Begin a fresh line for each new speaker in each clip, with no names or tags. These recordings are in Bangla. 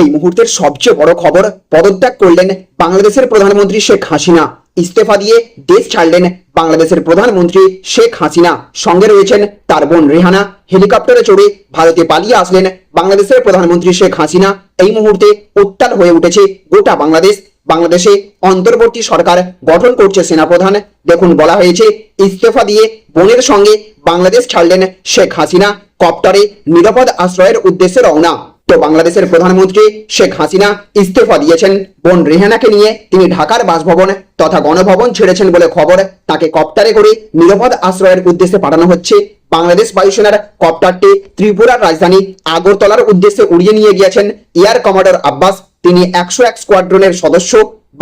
এই মুহূর্তের সবচেয়ে বড় খবর পদত্যাগ করলেন বাংলাদেশের প্রধানমন্ত্রী শেখ হাসিনা। ইস্তফা দিয়ে দেশ ছাড়লেন বাংলাদেশের প্রধানমন্ত্রী শেখ হাসিনা। সঙ্গে রয়েছেন তার বোন রেহানা। হেলিকপ্টারে চড়ে ভারতে পালিয়ে আসলেন বাংলাদেশের প্রধানমন্ত্রী শেখ হাসিনা। এই মুহূর্তে উত্তাল হয়ে উঠেছে গোটা বাংলাদেশ। বাংলাদেশে অন্তর্বর্তী সরকার গঠন করছে সেনাপ্রধান। দেখুন, বলা হয়েছে, ইস্তফা দিয়ে বোনের সঙ্গে বাংলাদেশ ছাড়লেন শেখ হাসিনা। কপ্টারে নিরাপদ আশ্রয়ের উদ্দেশ্যে রওনা। তো বাংলাদেশের প্রধানমন্ত্রী শেখ হাসিনা ইস্তফা দিয়েছেন। বোন রেহানাকে নিয়ে তিনি ঢাকার বাসভবন তথা গণভবন ছেড়েছেন বলে খবর। তাকে কপ্টারে করে নিরাপদ আশ্রয়ের উদ্দেশ্যে পাঠানো হচ্ছে। বাংলাদেশ বায়ুসেনার কপ্টারটি ত্রিপুরার রাজধানী আগরতলার উদ্দেশ্যে উড়িয়ে নিয়ে গিয়েছেন। এয়ার কমান্ডার আব্বাস, তিনি একশো এক স্কোয়াড্রনের সদস্য।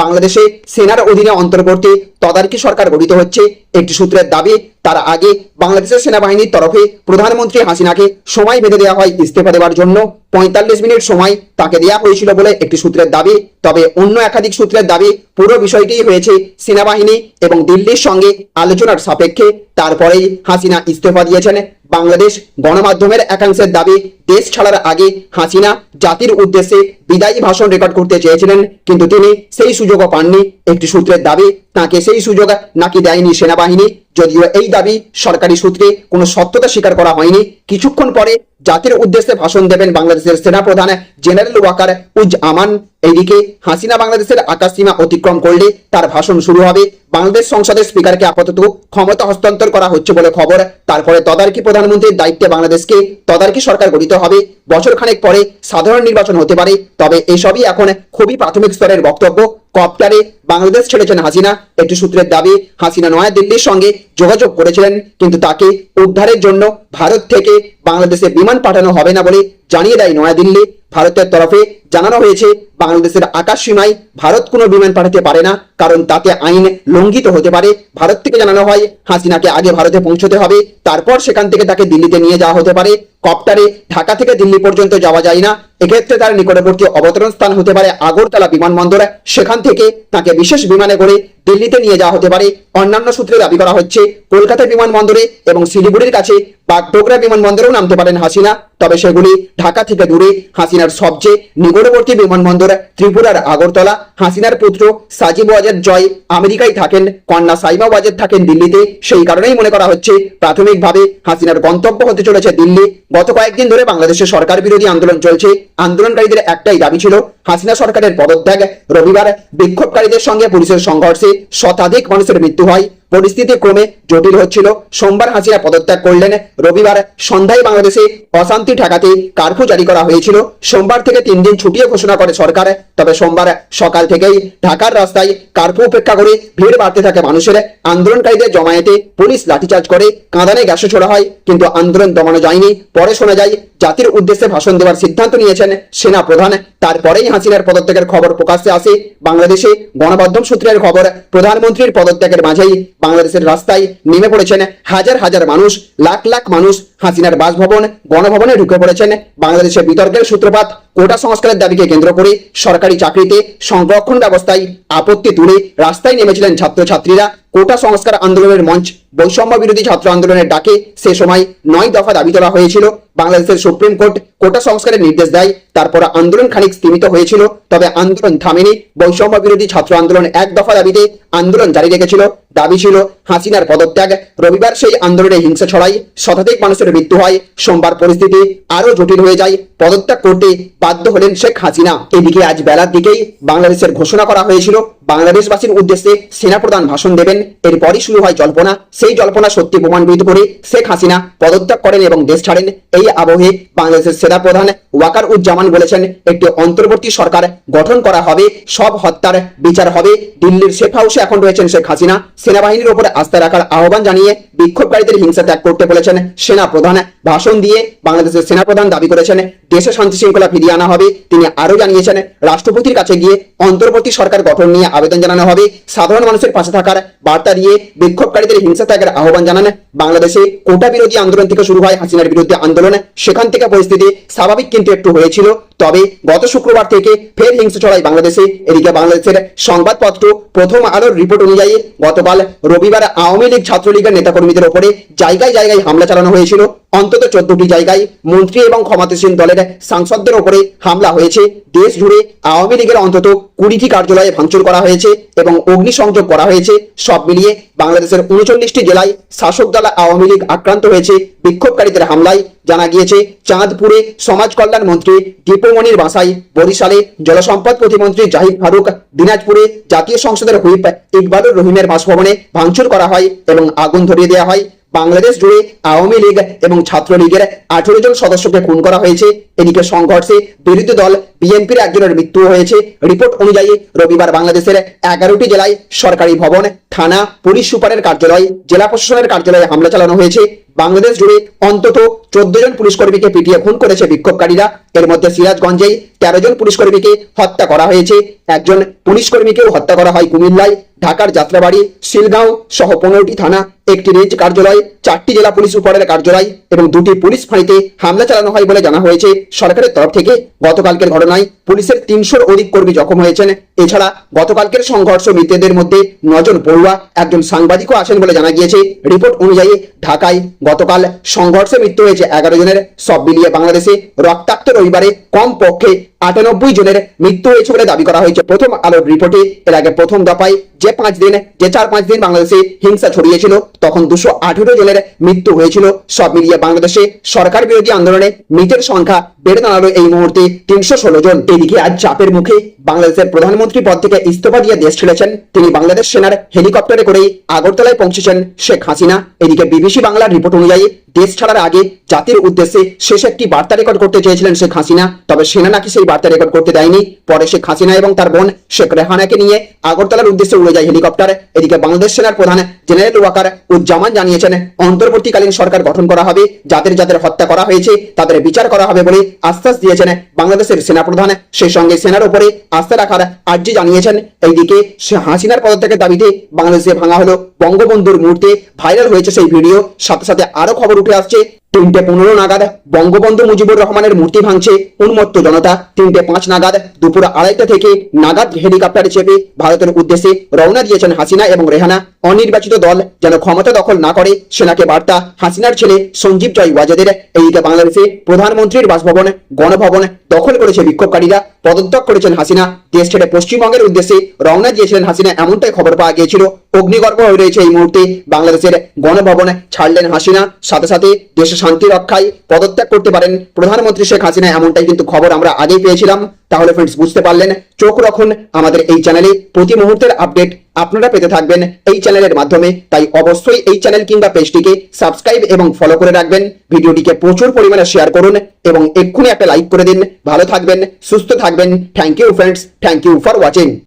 বাংলাদেশে সেনার অধীনে অন্তর্বর্তী তদারকি সরকার গঠিত হচ্ছে একটি সূত্রের দাবি। তার আগে বাংলাদেশের সেনাবাহিনীর তরফে প্রধানমন্ত্রী হাসিনাকে সময় বেঁধে দেওয়া হয় ইস্তফা দেওয়ার জন্য। পঁয়তাল্লিশ মিনিট সময় তাকে দেওয়া হয়েছিল বলে একটি সূত্রের দাবি। তবে অন্য একাধিক সূত্রের দাবি, পুরো বিষয়টি হয়েছে সেনাবাহিনী এবং দিল্লির সঙ্গে আলোচনার সাপেক্ষে। তারপরেই হাসিনা ইস্তফা দিয়েছেন। বাংলাদেশ গণমাধ্যমের একাংশের দাবি, দেশ ছাড়ার আগে হাসিনা জাতির উদ্দেশ্যে বিদায়ী ভাষণ রেকর্ড করতে চেয়েছিলেন, কিন্তু তিনি সেই সুযোগও পাননি। একটি সূত্রের দাবি তাকে সেই সুযোগ নাকি দেয়নি সেনাবাহিনী? যদিও এই দাবি সরকারি সূত্রে কোনো সত্যতা স্বীকার করা হয়নি। কিছুক্ষণ পরে জাতির উদ্দেশ্যে ভাষণ দেবেন বাংলাদেশের সেনাপ্রধান জেনারেল ওয়াকার উজ আমান। এইদিকে হাসিনা বাংলাদেশের আকাশ সীমা অতিক্রম করলে তার ভাষণ শুরু হবে। বাংলাদেশ সংসদের স্পিকারকে আপাতত ক্ষমতা হস্তান্তর করা হচ্ছে বলে খবর। তারপরে তদারকি প্রধানমন্ত্রীর দায়িত্বে বাংলাদেশকে তদারকি সরকার গঠিত হবে। বছর খানেক পরে সাধারণ নির্বাচন হতে পারে, তবে এসবই এখন খুবই প্রাথমিক স্তরের বক্তব্য। কপ্টারে বাংলাদেশ ছেড়েছেন হাসিনা। একটি সূত্রের দাবি, হাসিনা নয়াদিল্লির সঙ্গে যোগাযোগ করেছিলেন, কিন্তু তাকে উদ্ধারের জন্য ভারত থেকে বাংলাদেশে বিমান পাঠানো হবে না বলে জানিয়ে দেয় নয়াদিল্লি ভারতের তরফে জানানো হয়েছে, বাংলাদেশের আকাশ সীমায় ভারত কোনো বিমান পাঠাতে পারে না, কারণ তাতে আইন লঙ্ঘিত হতে পারে। ভারত থেকে জানানো হয়, হাসিনাকে আগে ভারতে পৌঁছতে হবে, তারপর সেখান থেকে তাকে দিল্লিতে নিয়ে যাওয়া হতে পারে। কপ্টারে ঢাকা থেকে দিল্লি পর্যন্ত যাওয়া যায় না এক্ষেত্রে তার নিকটবর্তী অবতরণ স্থান হতে পারে আগরতলা বিমানবন্দর। সেখান থেকে তাকে বিশেষ বিমানে করে দিল্লিতে নিয়ে যাওয়া হতে পারে। অন্যান্য সূত্রে দাবি করা হচ্ছে, কলকাতা বিমানবন্দরে এবং শিলিগুড়ির কাছে বাগডোগরা বিমানবন্দরেও নামতে পারেন হাসিনা। তবে সেগুলি ঢাকা থেকে দূরে। হাসিনার সবচেয়ে নিকটবর্তী বিমানবন্দর ত্রিপুরার আগরতলা। হাসিনার পুত্র সাজিব ওয়াজেদ জয় আমেরিকায় থাকেন, কন্যা সাইমা ওয়াজেদ থাকেন দিল্লিতে। সেই কারণেই মনে করা হচ্ছে, প্রাথমিকভাবে হাসিনার গন্তব্য হতে চলেছে দিল্লি। গত কয়েকদিন ধরে বাংলাদেশের সরকার বিরোধী আন্দোলন চলছে। আন্দোলনকারীদের একটাই দাবি ছিল, হাসিনা সরকারের পদত্যাগ। রবিবার বিক্ষোভকারীদের সঙ্গে পুলিশের সংঘর্ষে শতাধিক মানুষের মৃত্যু হয়। পরিস্থিতি ক্রমে জটিল হচ্ছিল। সোমবার হাসিনা পদত্যাগ করলেন। রবিবার সন্ধ্যায় বাংলাদেশে অশান্তি ঠেকাতে কারফিউ জারি করা হয়েছিল। সোমবার থেকে তিন দিন ছুটিয়ে ঘোষণা করে সরকার। তবে সোমবার সকাল থেকেই ঢাকার রাস্তায় কারফিউ উপেক্ষা করে ভিড় বাড়তে থাকে মানুষের। আন্দোলনকারীদের জমায়েতে পুলিশ লাঠিচার্জ করে কাঁদানে গ্যাসে ছোড়া হয়, কিন্তু আন্দোলন দমানো যায়নি। পরে শোনা যায়, জাতির উদ্দেশ্যে ভাষণ দেওয়ার সিদ্ধান্ত নিয়েছেন সেনা প্রধান তারপরেই হাসিনার পদত্যাগের খবর প্রকাশ্যে আসে। বাংলাদেশে গণমাধ্যম সূত্রের খবর, প্রধানমন্ত্রীর পদত্যাগের মাঝেই বাংলাদেশের রাস্তায় নেমে পড়েছেন হাজার হাজার মানুষ লাখ লাখ মানুষ হাসিনার বাসভবন, গণভবনে ঢুকে পড়েছেন। বাংলাদেশের বিতর্কের সূত্রপাত, কোটা সংস্কারের দাবিকে কেন্দ্র করে সরকারি চাকরিতে সংরক্ষণ ব্যবস্থায় আপত্তি তুলে রাস্তায় নেমেছিলেন ছাত্রছাত্রীরা। কোটা সংস্কার আন্দোলনের মঞ্চ, বৈষম্য বিরোধী ছাত্র আন্দোলনের ডাকে সে সময় নয় দফা দাবি তোলা হয়েছিল। বাংলাদেশের সুপ্রিম কোর্ট কোটা সংস্কারের নির্দেশ দেয়, তারপর আন্দোলন খানিক স্তীমিত হয়েছিল, তবে আন্দোলন থামেনি। বৈষম্য বিরোধী ছাত্র আন্দোলন এক দফা দাবিতে আন্দোলন জারি রেখেছিল। দাবি ছিল, হাসিনার পদত্যাগ, রবিবার সেই আন্দোলনে হিংসা ছড়াই, শতাধিক মানুষের মৃত্যু হয়। সোমবার পরিস্থিতি আরও জটিল হয়ে যায়। পদত্যাগ করতে বাধ্য হলেন শেখ হাসিনা। এদিকে আজ বেলার দিকেই বাংলাদেশের ঘোষণা করা হয়েছিল বাংলাদেশবাসীর উদ্দেশ্যে সেনাপ্রধান ভাষণ দেবেন। এরপরই শুরু হয় জল্পনা। সেই জল্পনা সত্যি প্রমাণিত করে শেখ হাসিনা পদত্যাগ করেন এবং দেশ ছাড়েন। এই আবহে বাংলাদেশের সেনাপ্রধান ওয়াকার উজ্জামান বলেছেন, একটি অন্তর্বর্তী সরকার গঠন করা হবে, সব হত্যার বিচার হবে। দিল্লির শেখ হাউসে এখন রয়েছেন শেখ হাসিনা। সেনাবাহিনীর উপরে আস্থা রাখার আহ্বান জানিয়ে বিক্ষোভকারীদের হিংসা ত্যাগ করতে বলেছেন সেনা প্রধান ভাষণ দিয়ে বাংলাদেশের সেনাপ্রধান দাবি করেছেন, দেশে শান্তি শৃঙ্খলা ফিরিয়ে আনা হবে। তিনি আরও জানিয়েছেন, রাষ্ট্রপতির কাছে গিয়ে অন্তর্বর্তী সরকার গঠন নিয়ে আবেদন জানানো হবে। সাধারণ মানুষের পাশে থাকার বার্তা দিয়ে বিক্ষোভকারীদের হিংসা ত্যাগের আহ্বান জানান বাংলাদেশে কোটা বিরোধী আন্দোলন থেকে শুরু হয় হাসিনার বিরুদ্ধে আন্দোলন। সেখান থেকে পরিস্থিতি স্বাভাবিক কিন্তু একটু হয়েছিল। তবে গত শুক্রবার থেকে ফের হিংসা ছড়ায় বাংলাদেশে। এদিকে বাংলাদেশের সংবাদপত্র প্রথম আলোর রিপোর্ট অনুযায়ী গতকাল রবিবার আওয়ামী লীগ ছাত্রলীগের নেতাকর্মীদের ওপরে জায়গায় জায়গায় হামলা চালানো হয়েছিল। অন্তত চোদ্দটি জায়গায় মন্ত্রী এবং ক্ষমতাসীন দলের সাংসদদের ওপরে হামলা হয়েছে। দেশ জুড়ে আওয়ামী লীগের অন্তত কুড়িটি কার্যালয়ে ভাঙচুর করা হয়েছে এবং অগ্নিসংযোগ করা হয়েছে। সব মিলিয়ে বাংলাদেশের উনচল্লিশটি জেলায় শাসক দল আওয়ামী লীগ আক্রান্ত হয়েছে বিক্ষোভকারীদের হামলায়। জানা গিয়েছে, চাঁদপুরে সমাজ কল্যাণ মন্ত্রী দীপমণির বাসাই বরিশালে জলসম্পদ প্রতিমন্ত্রী জাহিদ ফারুক, দিনাজপুরে জাতীয় সংসদের হুইপ ইকবালুর রহিমের বাসভবনে ভাঙচুর করা হয় এবং আগুন ধরিয়ে দেওয়া হয়। বাংলাদেশ জুড়ে আওয়ামী লীগ এবং ছাত্রলীগের আঠেরো জন সদস্যকে খুন করা হয়েছে। এদিকে সংঘর্ষে বিরোধী দল বিএনপির একজনের মৃত্যু হয়েছে। রিপোর্ট অনুযায়ী রবিবার বাংলাদেশের এগারোটি জেলায় সরকারি ভবন, থানা, পুলিশ সুপারের কার্যালয়, জেলা প্রশাসনের কার্যালয়ে হামলা চালানো হয়েছে। বাংলাদেশ জুড়ে অন্তত চোদ্দ জন পুলিশ কর্মীকে পিটিয়ে খুন করেছে বিক্ষোভকারীরা। এর মধ্যে সিরাজগঞ্জেই তেরো জন পুলিশ কর্মীকে হত্যা করা হয়েছে। একজন পুলিশ কর্মীকেও হত্যা করা হয় কুমিল্লায়। ঢাকার যাত্রাবাড়ি, শিলগাঁও সহ পনেরোটি থানা, একটি রেঞ্জ কার্যালয়, চারটি জেলা পুলিশ সুপারের কার্যালয় এবং দুটি পুলিশ ফাঁড়িতে হামলা চালানো হয় বলে জানা হয়েছে। সরকারের তরফ থেকে গতকালকের ঘটনায় পুলিশের তিনশোর অধিক কর্মী জখম হয়েছেন। এছাড়া গতকালকের সংঘর্ষ মৃতদের মধ্যে নজন পড়ুয়া, একজন সাংবাদিকও আসেন বলে জানা গিয়েছে। রিপোর্ট অনুযায়ী ঢাকায় গতকাল সংঘর্ষে মৃত্যু হয়েছে এগারো জনের। সব মিলিয়ে বাংলাদেশে রক্তাক্ত রবিবারে কম পক্ষে আটানব্বই জনের মৃত্যু হয়েছে বলে দাবি করা হয়েছে। প্রথম আলোর রিপোর্টে এর আগে প্রথম দফায় যে পাঁচ দিন, যে চার পাঁচ দিন বাংলাদেশে হিংসা ছড়িয়েছিল, তখন দুশো আঠেরো জনের মৃত্যু হয়েছিল। সব মিলিয়ে বাংলাদেশে সরকার বিরোধী আন্দোলনে মৃতের সংখ্যা বেড়ে দাঁড়াল এই মুহূর্তে তিনশো ষোলো জন। এদিকে আজ চাপের মুখে বাংলাদেশের প্রধানমন্ত্রী পদ থেকে ইস্তফা দিয়ে দেশ ছেড়েছেন। তিনি বাংলাদেশ সেনার হেলিকপ্টারে করেই আগরতলায় পৌঁছেছেন শেখ হাসিনা। এদিকে বিবিসি বাংলার রিপোর্ট অনুযায়ী দেশ ছাড়ার আগে জাতির উদ্দেশ্যে শেষ একটি বার্তা রেকর্ড করতে চেয়েছিলেন শেখ হাসিনা। তবে সেনা নাকি সেই বার্তা রেকর্ড করতে দেয়নি। পরে শেখ হাসিনা এবং তার বোন শেখ রেহানাকে নিয়ে আগরতলার উদ্দেশ্যে উড়ে যায় হেলিকপ্টার এদিকে বাংলাদেশ সেনার প্রধান জেনারেল ওয়াকার উজ্জামান জানিয়েছেন, অন্তর্বর্তীকালীন সরকার গঠন করা হবে, যাদের যাদের হত্যা করা হয়েছে, তাদের বিচার করা হবে বলে আশ্বাস দিয়েছেন বাংলাদেশের সেনাপ্রধান। সেই সঙ্গে সেনার উপরে আস্থা রাখার আর্জি জানিয়েছেন। এইদিকে সে হাসিনার পদত্যাগের দাবিতে বাংলাদেশে ভাঙা হলো বঙ্গবন্ধুর মূর্তি। ভাইরাল হয়েছে সেই ভিডিও। সাথে সাথে আরও খবর উঠে আসছে, তিনটে পনেরো নাগাদ বঙ্গবন্ধু মুজিবুর রহমানের মূর্তি ভাঙছে উন্মত্ত জনতা। তিনটে পাঁচ নাগাদ দুপুর আড়াইটা থেকে নাগাদ হেলিকপ্টারে চেপে ভারতের উদ্দেশ্যে রওনা দিয়েছেন হাসিনা এবং রেহানা। অনির্বাচিত দল যেন ক্ষমতা দখল না করে, সেনাকে বার্তা হাসিনার ছেলে সঞ্জীব জয় ওয়াজেদের। এইদিকে বাংলাদেশে প্রধানমন্ত্রীর বাসভবন, গণভবন দখল করেছে বিক্ষোভকারীরা, পদত্যাগ করেছেন হাসিনা। দেশ ছেড়ে পশ্চিমবঙ্গের উদ্দেশ্যে রওনা দিয়েছিলেন হাসিনা, এমনটাই খবর পাওয়া গিয়েছিল। অগ্নিগর্ভ হয়ে রয়েছে এই মুহূর্তে বাংলাদেশের গণভবনে। ছাড়লেন হাসিনা, সাথে সাথে দেশে শান্তি রক্ষায় পদত্যাগ করতে পারেন প্রধানমন্ত্রী শেখ হাসিনা, এমনটাই কিন্তু খবর আমরা আগেই পেয়েছিলাম। তাহলে ফ্রেন্ডস বুঝতে পারলেন, চোখ রাখুন আমাদের এই চ্যানেলে প্রতি মুহূর্তের আপডেট আপনারা পেতে থাকবেন এই চ্যানেলের মাধ্যমে। তাই অবশ্যই এই চ্যানেল কিংবা পেজটিকে সাবস্ক্রাইব এবং ফলো করে রাখবেন। ভিডিওটিকে প্রচুর পরিমাণে শেয়ার করুন এবং এক্ষুনি একটা লাইক করে দিন। ভালো থাকবেন, সুস্থ থাকবেন। Thank you friends thank you for watching